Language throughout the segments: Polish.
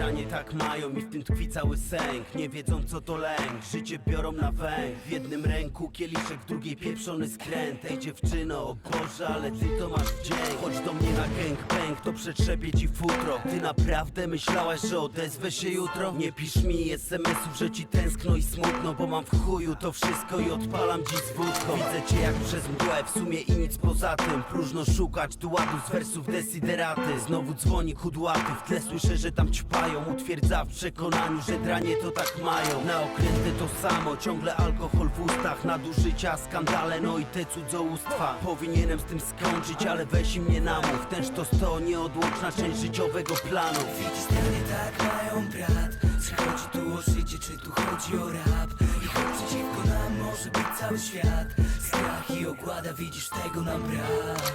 dranie tak mają i w tym tkwi cały sęk. Nie wiedzą co to lęk, życie biorą na węch. W jednym ręku kieliszek, w drugiej pieprzony skręt. Ej dziewczyno, o Boże, ale ty to masz w dzień Chodź do mnie na gangbang, to przetrzepię ci futro. Ty naprawdę myślałaś, że odezwę się jutro? Nie pisz mi SMS-ów, że ci tęskno i smutno Bo mam w chuju to wszystko i odpalam dziś z wódką. Widzę cię jak przez mgłę, w sumie i nic poza tym. Próżno szukać tu ładu z wersów desideraty. Znowu dzwoni kudłaty, w tle słyszę, że tam ćpają Utwierdza w przekonaniu, że dranie to tak mają. Na okręty to samo, ciągle alkohol w ustach Nadużycia, skandale, no i te cudzołóstwa. Powinienem z tym skończyć, ale weź i mnie namów Ten sztos to nieodłączna część życiowego planu. Widzisz, stany tak mają brat. Czy chodzi tu o życie, czy tu chodzi o rap? I choć przeciwko nam może być cały świat Strach i ogłada, widzisz, tego nam brak.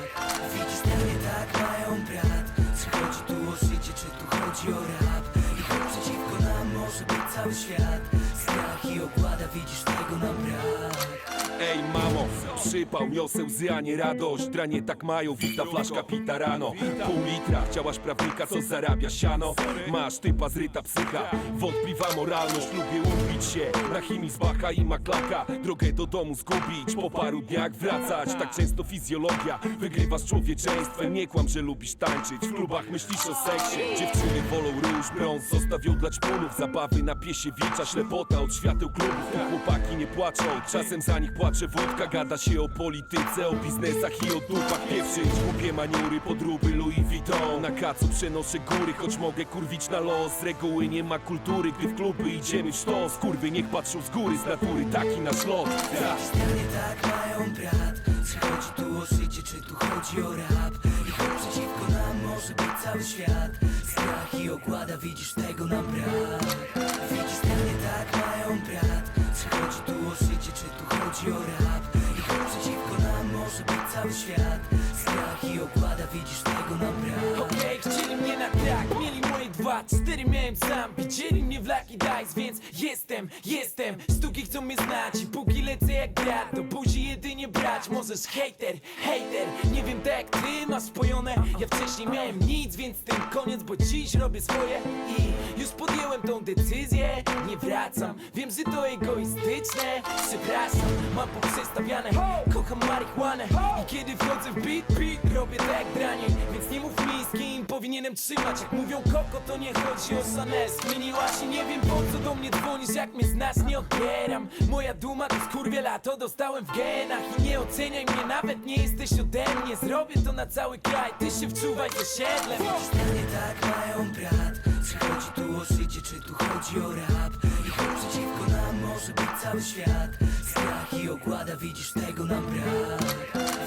Widzisz, stany tak mają brat. Chodzi tu o życie, czy tu chodzi o rap I choć przeciwko nam może być cały świat. Strach i ogłada, widzisz, tego nam brak. Ej mamo, przypał, niosę łzy, a nie radość. Dranie tak mają, wita flaszka pita rano. Pół litra, chciałaś prawnika, co zarabia siano? Masz typa zryta psycha, wątpliwa moralność. Lubię upić się, na chemii z Bacha i maklaka. Drogę do domu zgubić, po paru dniach wracać. Tak często fizjologia, wygrywa z człowieczeństwem. Nie kłam, że lubisz tańczyć, w klubach myślisz o seksie. Dziewczyny wolą róż, brąz, zostawią dla czpunów Zabawy na piesiewicza, ślepota od świateł klubów chłopaki nie płaczą, czasem za nich płacze wódka Gada się o polityce, o biznesach i o dupach. Pieprzyć głupie maniury, podróby Louis Vuitton. Na kacu przenoszę góry, choć mogę kurwić na los. Z reguły nie ma kultury, gdy w kluby idziemy w sztos. Kurwy niech patrzą z góry, z natury taki nasz lot. Stany tak mają brat. Czy chodzi tu o życie, czy tu chodzi o rap? I choć przeciwko nam może być cały świat Strach i ogłada, widzisz tego nam brak Widzisz, stany tak mają brat. Czy chodzi tu o życie, czy tu chodzi o rap? I choć przeciwko nam może być cały świat Strach i ogłada, widzisz tego nam brak. Okej, chcieli mnie na tak, mieli moje dwa, cztery miałem sam Widzieli mnie w Lucky Dice, więc jestem, jestem. Sztuki chcą mnie znać i póki lecę jak brat Do buzi jedynie brać. Możesz hater, hater Nie wiem tak jak ty masz spojone wcześniej miałem nic, więc ten koniec, bo dziś robię swoje. I już podjęłem tą decyzję, nie wracam. Wiem, że to egoistyczne, przepraszam Mam poprzestawiane, kocham marihuanę. I kiedy wchodzę w beat, beat Robię tak jak więc nie mów mi z kim powinienem trzymać. Jak mówią koko, to nie chodzi o Chanel Zmieniła się, nie wiem po co do mnie dzwonisz Jak mnie znasz, nie odbieram. Moja duma to skurwiela, to dostałem w genach. I nie oceniaj mnie, nawet nie jesteś ode mnie. Zrobię to na cały kraj, ty się wczuwaj z osiedlem Stany tak mają brat. Czy chodzi tu o życie, czy tu chodzi o rap? I choć przeciwko nam może być cały świat. Strach i ogłada, widzisz tego nam brak.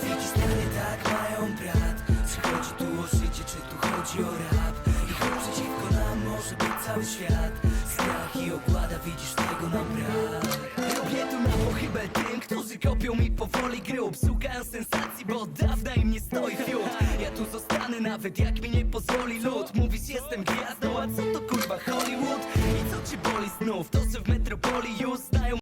Widzisz, stany tak mają brat. Czy chodzi tu o życie, czy tu chodzi o rap? I choć przeciwko nam może być cały świat. Strach i ogłada, widzisz tego nam brak. Robię tu na pochybę tym, którzy kopią mi powoli grób Szukając sensacji, bo od dawna nie pozwoli lud Mówisz jestem gwiazdą, a co to kurwa Hollywood? I co ci boli znów? To, że w metropolii już znają